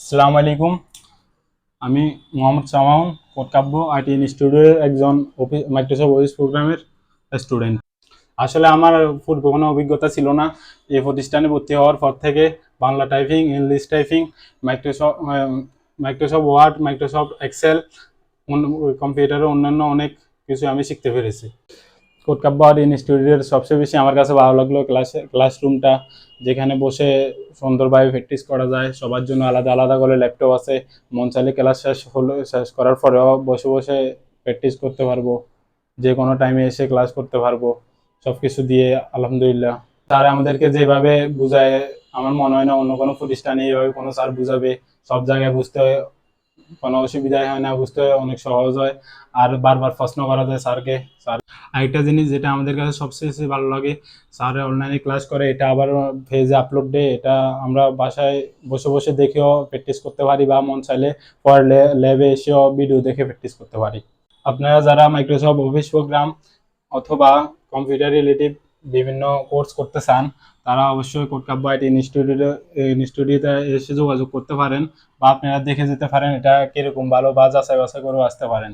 আসসালামু আলাইকুম আমি মোহাম্মদ সামাউন কোটকাব্য আইটি ইনস্টিটিউটের একজন অফিস মাইক্রোসফট অফিস প্রোগ্রামের স্টুডেন্ট আসলে আমার পূর্বে কোনো অভিজ্ঞতা ছিল না। এই প্রতিষ্ঠানে ভর্তি হওয়ার পর থেকে Bangla typing English typing Microsoft Microsoft Word Microsoft Excel কম্পিউটারের অন্যান্য অনেক কিছু আমি শিখতে পেরেছি। কোটকাব্য আর্ট ইনস্টিটিউটের সবচেয়ে বেশি আমার কাছে ভালো লাগল ক্লাসে ক্লাসরুমটা যেখানে বসে সুন্দরভাবে প্র্যাকটিস করা যায়, সবার জন্য আলাদা আলাদা করে ল্যাপটপ আছে। মন চাইলে ক্লাস শেষ হলো, শেষ করার পরেও বসে বসে প্র্যাকটিস করতে পারব। যে কোনো টাইমে এসে ক্লাস করতে পারব। সব কিছু দিয়ে আলহামদুলিল্লাহ। স্যার আমাদেরকে যেভাবে বুঝায়, আমার মনে হয় না অন্য কোনো প্রতিষ্ঠানে এইভাবে কোনো স্যার বুঝাবে। সব জায়গায় বুঝতে কোনো অসুবিধাই হয় না, বুঝতে অনেক সহজ হয়। আর বারবার প্রশ্ন করা যায় স্যারকে স্যার আরেকটা জিনিস যেটা আমাদের কাছে সবচেয়ে বেশি ভালো লাগে স্যার অনলাইনে ক্লাস করে, এটা আবার পেজে আপলোড দেয়, এটা আমরা বাসায় বসে বসে দেখেও প্র্যাকটিস করতে পারি বা মন চাইলে পর ল্যাবে এসেও ভিডিও দেখে প্র্যাকটিস করতে পারি। আপনারা যারা মাইক্রোসফট অফিস প্রোগ্রাম অথবা কম্পিউটার রিলেটিভ বিভিন্ন কোর্স করতে চান, তারা অবশ্যই কোটকাব্য আইটি ইনস্টিটিউটে ইনস্টিটিউটে এসে যোগাযোগ করতে পারেন বা আপনারা দেখে যেতে পারেন এটা কীরকম ভালো বা যাচাই বাছাই করেও আসতে পারেন।